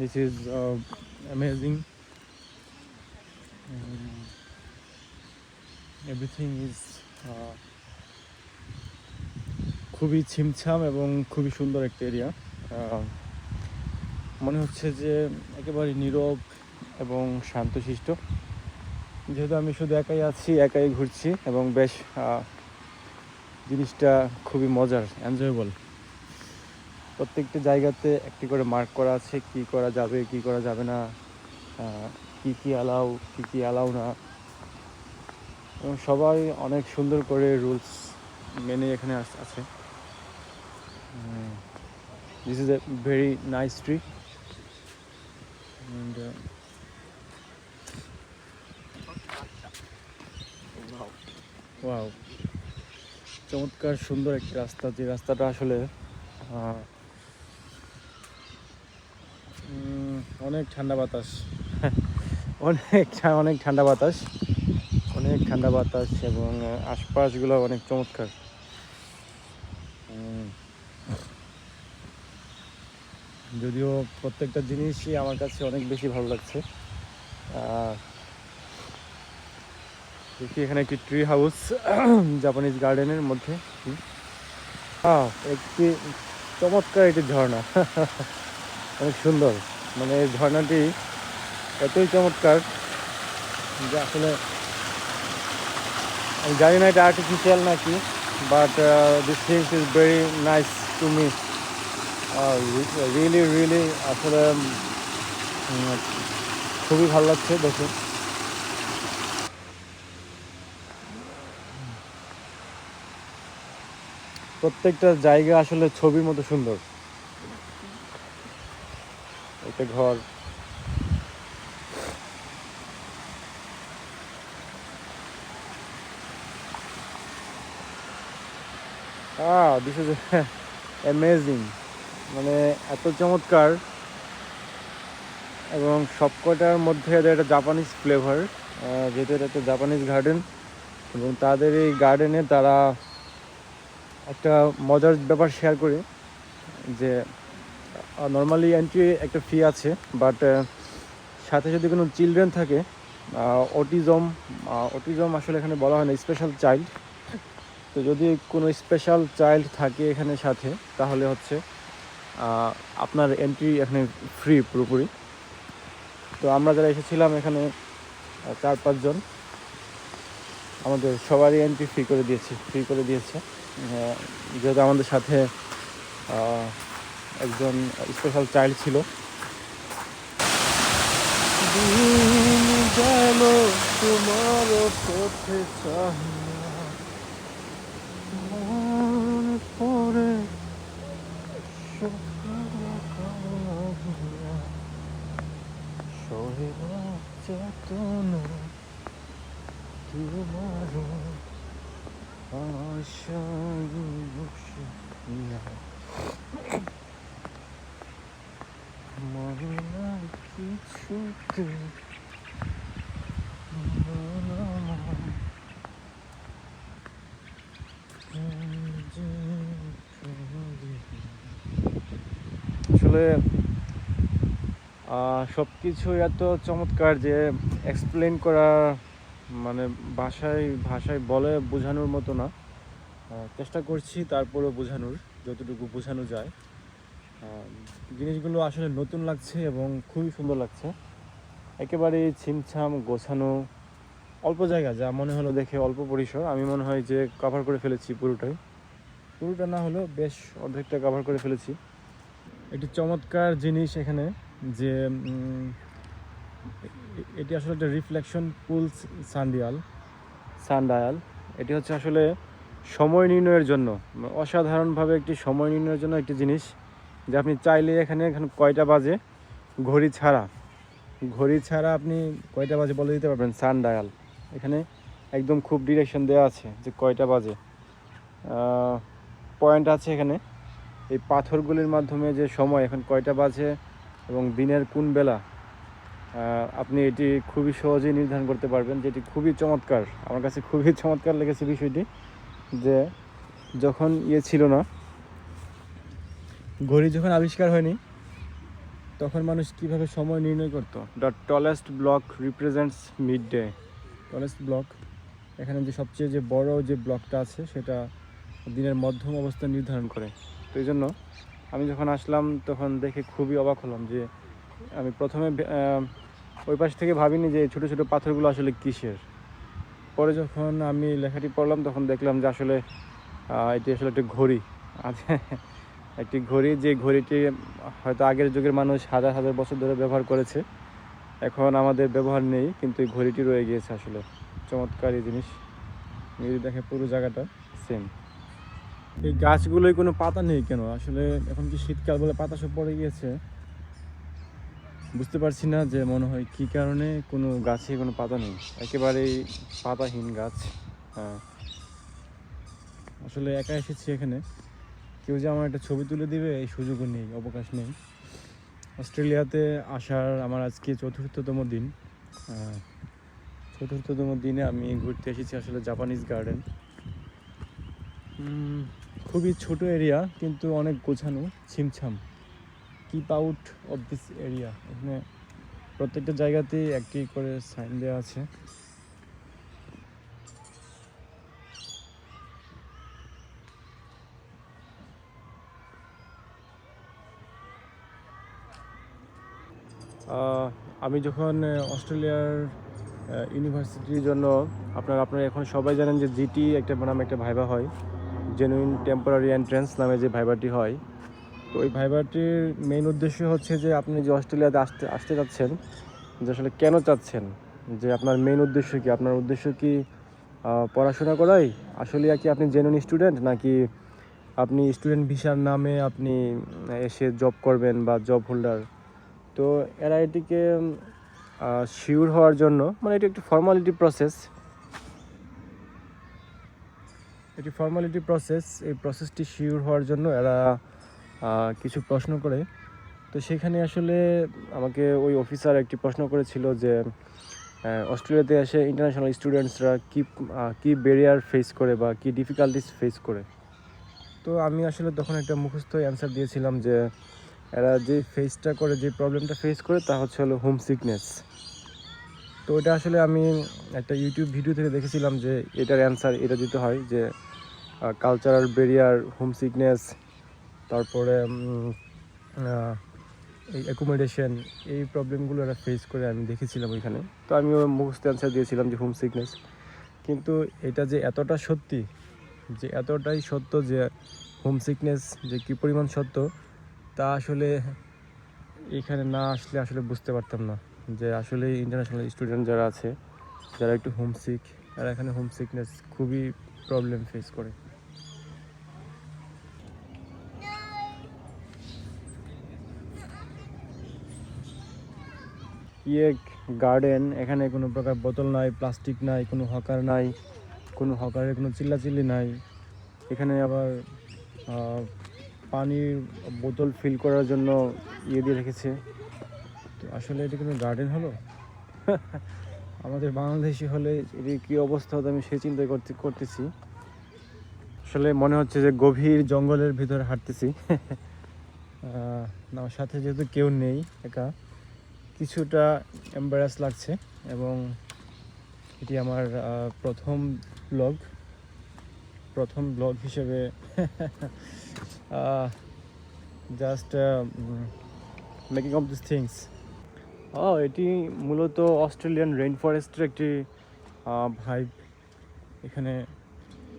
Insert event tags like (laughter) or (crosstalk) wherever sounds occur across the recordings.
This is uh, amazing. Um, everything is uh, খুবই ছিমছাম এবং খুবই সুন্দর একটা এরিয়া মনে হচ্ছে যে একেবারে নীরব এবং শান্তশিষ্ট। যেহেতু আমি শুধু একাই আছি একাই ঘুরছি এবং বেশ জিনিসটা খুবই মজার এনজয়েবল প্রত্যেকটা জায়গাতে একটি করে মার্ক করা আছে, কি করা যাবে, কি করা যাবে না কি কি অ্যালাউ কি কি অ্যালাউ না। এবং সবাই অনেক সুন্দর করে রুলস মেনে এখানে আছে। This is a very nice tree wow চমৎকার সুন্দর একটি রাস্তা, যে রাস্তাটা আসলে অনেক ঠান্ডা বাতাস। (laughs) অনেক অনেক ঠান্ডা বাতাস। অনেক ঠান্ডা বাতাস এবং আশপাশগুলো অনেক চমৎকার। যদিও প্রত্যেকটা জিনিসই আমার কাছে অনেক বেশি ভালো লাগছে। দেখি এখানে একটি ট্রি হাউস জাপানিজ গার্ডেনের মধ্যে। একটি চমৎকার একটি ঝর্ণা। (laughs) অনেক সুন্দর। মানে এই ঝর্ণাটি এতই চমৎকার যে আসলে আমি জানি না এটা আর্টিফিশিয়াল নাকি but this things is very nice to me really really আসলে খুবই ভালো লাগছে দেখে। প্রত্যেকটা জায়গা আসলে ছবির মতো সুন্দর। একটা ঘর। দিস ইজ অ্যামেজিং মানে এত চমৎকার। এবং সবকটার মধ্যে এদের একটা জাপানিজ ফ্লেভার যেহেতু এটা একটা জাপানিজ গার্ডেন এবং তাদের এই গার্ডেনে তারা একটা মজার ব্যাপার শেয়ার করে যে নর্মালি এন্ট্রি একটা ফি আছে বাট সাথে যদি কোনো চিলড্রেন থাকে অটিজম অটিজম আসলে এখানে বলা হয় না স্পেশাল চাইল্ড তো যদি কোনো স্পেশাল চাইল্ড থাকে এখানে সাথে, তাহলে হচ্ছে আপনার এন্ট্রি এখানে ফ্রি পুরোপুরি। তো আমরা যারা এসেছিলাম এখানে চার পাঁচজন আমাদের সবারই এন্ট্রি ফ্রি করে দিয়েছে ফ্রি করে দিয়েছে। যেহেতু আমাদের সাথে একজন স্পেশাল চাইল্ড ছিল। তোমার সকাল কালিয়া শরীর আসলে সব কিছু এত চমৎকার যে এক্সপ্লেন করা মানে ভাষায় ভাষায় বলে বোঝানোর মতো না। চেষ্টা করছি তারপরেও বোঝানোর, যতটুকু বোঝানো যায়। জিনিসগুলো আসলে নতুন লাগছে এবং খুবই সুন্দর লাগছে। একেবারে ছিমছাম, গোছানো, অল্প জায়গা, যা মনে হলো দেখে অল্প পরিসর। আমি মনে হয় যে কভার করে ফেলেছি পুরোটাই। পুরোটা না হলেও বেশ অর্ধেকটা কভার করে ফেলেছি। একটি চমৎকার জিনিস এখানে যে এটি আসলে একটা রিফ্লেকশন পুল সানডিয়াল সানডায়াল এটি হচ্ছে আসলে সময় নির্ণয়ের জন্য, অসাধারণভাবে একটি সময় নির্ণয়ের জন্য একটি জিনিস। যে আপনি চাইলে এখানে এখানে কয়টা বাজে? ঘড়ি ছাড়া। ঘড়ি ছাড়া আপনি কয়টা বাজে বলে দিতে পারবেন? সান ডায়াল এখানে একদম খুব ডিরেকশন দেওয়া আছে যে কয়টা বাজে। পয়েন্ট আছে এখানে। এই পাথরগুলির মাধ্যমে যে সময়, এখন কয়টা বাজে এবং দিনের কোন বেলা আপনি এটি খুবই সহজেই নির্ধারণ করতে পারবেন যেটি খুবই চমৎকার। আমার কাছে খুবই চমৎকার লেগেছে বিষয়টি যে যখন ইয়ে ছিল না ঘড়ি যখন আবিষ্কার হয়নি তখন মানুষ কীভাবে সময় নির্ণয় করতো? The tallest block represents mid day tallest block এখানে যে সবচেয়ে যে বড় যে ব্লকটা আছে সেটা দিনের মধ্যম অবস্থা নির্ধারণ করে। তো এই জন্য আমি যখন আসলাম তখন দেখে খুবই অবাক হলাম যে আমি প্রথমে ওই পাশ থেকে ভাবিনি যে ছোটো ছোটো পাথরগুলো আসলে কিসের। পরে যখন আমি লেখাটি পড়লাম তখন দেখলাম যে আসলে এটি আসলে একটা ঘড়ি। আছে একটি ঘড়ি, যে ঘড়িটি হয়তো আগের যুগের মানুষ হাজার হাজার বছর ধরে ব্যবহার করেছে। এখন আমাদের ব্যবহার নেই, কিন্তু এই ঘড়িটি রয়ে গিয়েছে আসলে। চমৎকার এই জিনিস যদি দেখে পুরো জায়গাটা সেম এই গাছগুলোয় কোনো পাতা নেই কেন? আসলে এখন কি শীতকাল বলে পাতা সব পড়ে গিয়েছে? বুঝতে পারছি না যে মনে হয় কী কারণে কোনো গাছে কোনো পাতা নেই। একেবারেই পাতাহীন গাছ। হ্যাঁ। আসলে একা এসেছি এখানে। কেউ যে আমার একটা ছবি তুলে দিবে, এই সুযোগও নেই, অবকাশ নেই। অস্ট্রেলিয়াতে আসার আমার আজকে চতুর্থতম দিন। চতুর্থতম দিনে আমি ঘুরতে এসেছি আসলে জাপানিজ গার্ডেন খুবই ছোট এরিয়া কিন্তু অনেক গোছানো, ছিমছাম। Keep out of this area এখানে প্রত্যেকটা জায়গাতেই একটি করে সাইন দেওয়া আছে। আমি যখন অস্ট্রেলিয়ার ইউনিভার্সিটির জন্য আপনার, আপনারা এখন সবাই জানেন যে জিটি একটা নামে একটা ভাইবা হয়। জেনুইন টেম্পোরারি এন্ট্রেন্স নামে যে ভাইবাটি হয়। তো ওই ভাইবাটির মেইন উদ্দেশ্য হচ্ছে যে আপনি যে অস্ট্রেলিয়াতে আসতে আসতে চাচ্ছেন, যে আসলে কেন চাচ্ছেন? যে আপনার মেইন উদ্দেশ্য কি? আপনার উদ্দেশ্য কি পড়াশোনা করাই? আসলে কি আপনি জেনুইন স্টুডেন্ট নাকি আপনি স্টুডেন্ট ভিসার নামে আপনি এসে জব করবেন বা জব হোল্ডার তো এরা এটিকে শিওর হওয়ার জন্য মানে এটি একটি ফর্মালিটি প্রসেস এটি ফর্মালিটি প্রসেস এই প্রসেসটি শিওর হওয়ার জন্য এরা কিছু প্রশ্ন করে। তো সেখানে আসলে আমাকে ওই অফিসার একটি প্রশ্ন করেছিল যে অস্ট্রেলিয়াতে এসে ইন্টারন্যাশনাল স্টুডেন্টসরা কী কী ব্যারিয়ার ফেস করে বা কী ডিফিকাল্টিস ফেস করে? তো আমি আসলে তখন একটা মুখস্থ অ্যান্সার দিয়েছিলাম যে এরা যে ফেসটা করে, যে প্রবলেমটা ফেস করে, তা হচ্ছে হলো হোম সিকনেস তো এটা আসলে আমি একটা ইউটিউব ভিডিও থেকে দেখেছিলাম যে এটার অ্যান্সার এটা দিতে হয় যে কালচারাল ব্যারিয়ার হোম সিকনেস তারপরে এই অ্যাকোমোডেশন এই প্রবলেমগুলো এরা ফেস করে আমি দেখেছিলাম ওইখানে। তো আমিও মুখস্থ অ্যান্সার দিয়েছিলাম যে হোম সিকনেস কিন্তু এটা যে এতটা সত্যি, যে এতটাই সত্য যে হোম সিকনেস যে কী পরিমাণ সত্য তা আসলে এখানে না আসলে আসলে বুঝতে পারতাম না যে আসলে ইন্টারন্যাশনাল স্টুডেন্ট যারা আছে, যারা একটু হোমসিক তারা এখানে হোমসিকনেস খুবই প্রবলেম ফেস করে। এক গার্ডেন এখানে কোনো প্রকার বোতল নাই প্লাস্টিক নাই, কোনো হকার নাই, কোনো হকারের কোনো চিল্লাচিল্লি নাই। এখানে আবার পানির বোতল ফিল করার জন্য ইয়ে দিয়ে রেখেছে। তো আসলে এটা কোনো গার্ডেন হলো? (laughs) আমাদের বাংলাদেশি হলে এটির কী অবস্থা হতো আমি সে চিন্তা করতে, করতেছি। আসলে মনে হচ্ছে যে গভীর জঙ্গলের ভিতরে হাঁটতেছি। (laughs) আমার সাথে যেহেতু কেউ নেই একা, কিছুটা এম্বারাস লাগছে এবং এটি আমার প্রথম ব্লগ প্রথম ব্লগ হিসেবে (laughs) just making of this things এটি মূলত অস্ট্রেলিয়ান রেইন ফরেস্টের একটি ভাইব এখানে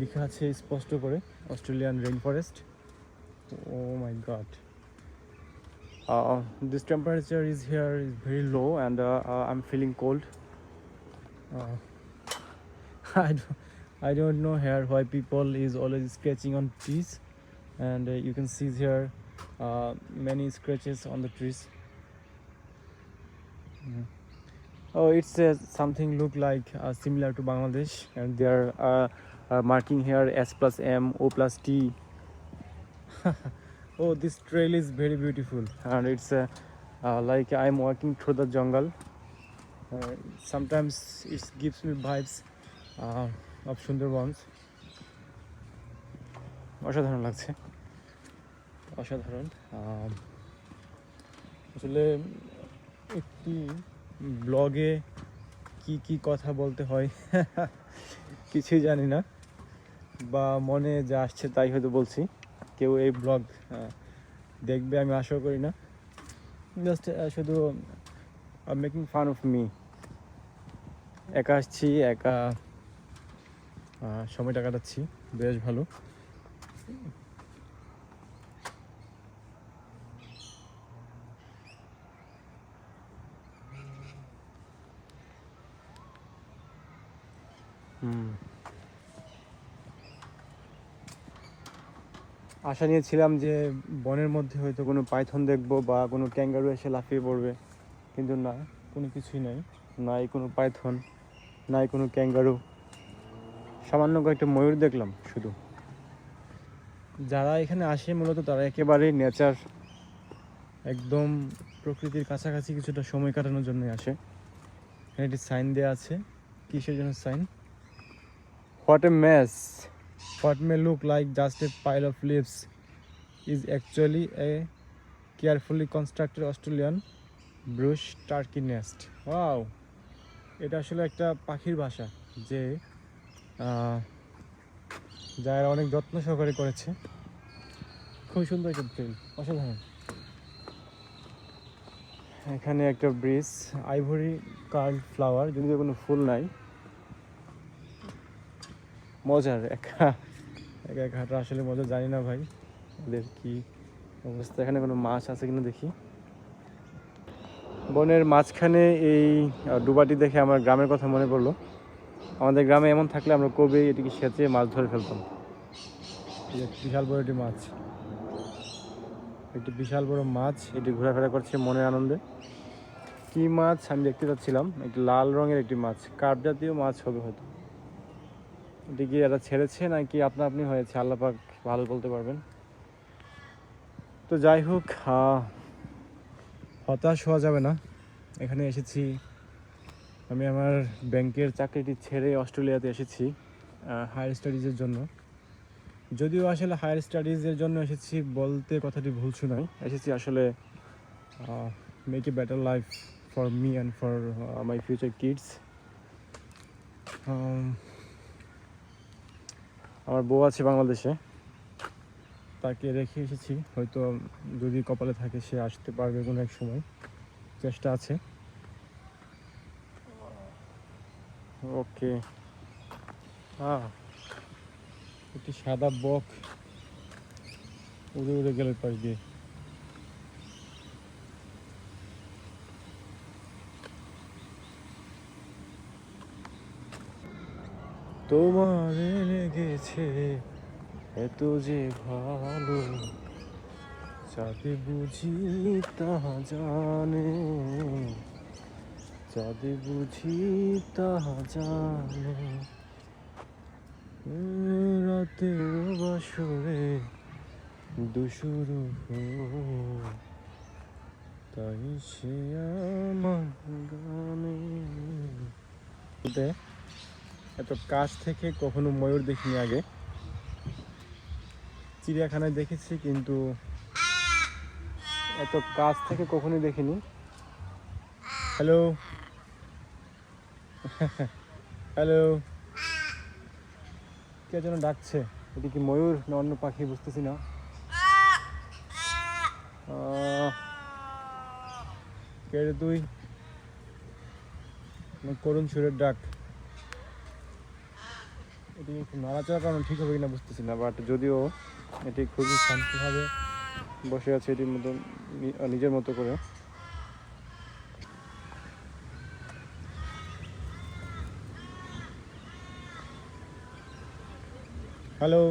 লেখা আছে স্পষ্ট করে Australian rain forest oh my god Uh, is here is very low and uh, uh, I'm feeling cold. Uh, I, don't, I don't know here why people is always scratching on trees and uh, you can see here uh, many scratches on the trees. Oh it's uh, something look like similar to Bangladesh. And they are marking here S plus M O plus T. (laughs) Oh this trail is very beautiful. And it's uh, uh, like i'm walking through the jungle. Uh, sometimes it gives me vibes uh, of sundarbans. অসাধারণ লাগছে। অসাধারণ। আসলে একটি ব্লগে কি কি কথা বলতে হয়, (laughs) কিছুই জানি না। বা মনে যা আসছে তাই হয়তো বলছি। কেউ এই ব্লগ দেখবে আমি আশা করি না। জাস্ট শুধু মেকিং ফান অফ মি একা আসছি, একা সময়টা কাটাচ্ছি। বেশ ভালো। আশা নিয়েছিলাম যে বনের মধ্যে হয়তো কোনো পাইথন দেখব বা কোনো ক্যাঙ্গারু এসে লাফিয়ে পড়বে, কিন্তু না, কোনো কিছুই নাই। নাই কোনো পাইথন, নাই কোনো ক্যাঙ্গারু। সামান্য কয়েকটা ময়ূর দেখলাম শুধু। যারা এখানে আসে মূলত তারা একেবারেই নেচার একদম প্রকৃতির কাছাকাছি কিছুটা সময় কাটানোর জন্যই আসে। এখানে একটি সাইন দেওয়া আছে। কিসের জন্য sign what a mess What may look like just a pile of leaves is actually a carefully constructed Australian brush turkey nest Wow! এটা আসলে একটা পাখির ভাষা যে আহ, যারা অনেক যত্ন সহকারে করেছে। খুব সুন্দর একটা ফিল অসাধারণ। এখানে একটা ব্রিজ আইভরি কার্ড ফ্লাওয়ার যদিও কোনো ফুল নাই। মজার একা একা একা আসলে মজা জানি না ভাই ওদের কি অবস্থা এখানে কোনো মাছ আছে কিনা দেখি। বনের মাঝখানে এই ডুবাটি দেখে আমার গ্রামের কথা মনে পড়ল। আমাদের গ্রামে এমন থাকলে আমরা কবে এটিকে সেচে মাছ ধরে ফেলতাম। বিশাল বড় একটি মাছ। একটি বিশাল বড় মাছ। এটি ঘোরাফেরা করছে মনের আনন্দে। কি মাছ আমি দেখতে পাচ্ছিলাম একটি লাল রঙের একটি মাছ। কার্প জাতীয় মাছ হবে হয়তো। এটি কি এটা ছেড়েছে নাকি আপনা আপনি হয়েছে? আল্লাপাক ভালো বলতে পারবেন। তো যাই হোক হতাশ হওয়া যাবে না। এখানে এসেছি। আমি আমার ব্যাংকের চাকরিটি ছেড়ে অস্ট্রেলিয়াতে এসেছি হায়ার স্টাডিজের জন্য। যদিও আসলে হায়ার স্টাডিজের জন্য এসেছি বলতে কথাটি ভুল শোনাই। এসেছি আসলে make a better life for me and for my future kids আমার বউ আছে বাংলাদেশে, তাকে রেখে এসেছি। হয়তো যদি কপালে থাকে সে আসতে পারবে কোনো এক সময়। চেষ্টা আছে। ওকে। একটি সাদা বক উড়ে উড়ে গেল পাশ দিয়ে। তোমারে লেগেছে এত যে ভালো যাতে বুঝি তা জানে। যাতে বুঝি তাহা জানে? রাতের বাসরে দুশুরু তাই সে গানে। এত কাছ থেকে কখনো ময়ূর দেখিনি আগে। চিড়িয়াখানায় দেখেছি কিন্তু এত কাছ থেকে কখনোই দেখিনি। হ্যালো (laughs) হ্যালো কে যেন ডাকছে? এটি কি ময়ূর না অন্য পাখি বুঝতেছি না? কে তুই? করুণ সুরের ডাক। এটি নাড়াচাড়া কারণ ঠিক হবে কিনা বুঝতেছি না বাট যদিও এটি খুবই শান্তিভাবে বসে আছে এটির মতো নিজের মতো করে। হ্যালো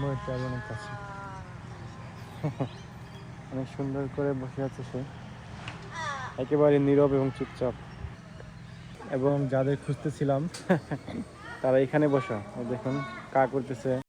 ময়ূরটা অনেক কাছে। অনেক সুন্দর করে বসে আছে সে। একেবারে নীরব এবং চুপচাপ। এবং যাদের খুঁজতেছিলাম তারা এখানে বসা। দেখুন কা করতেছে।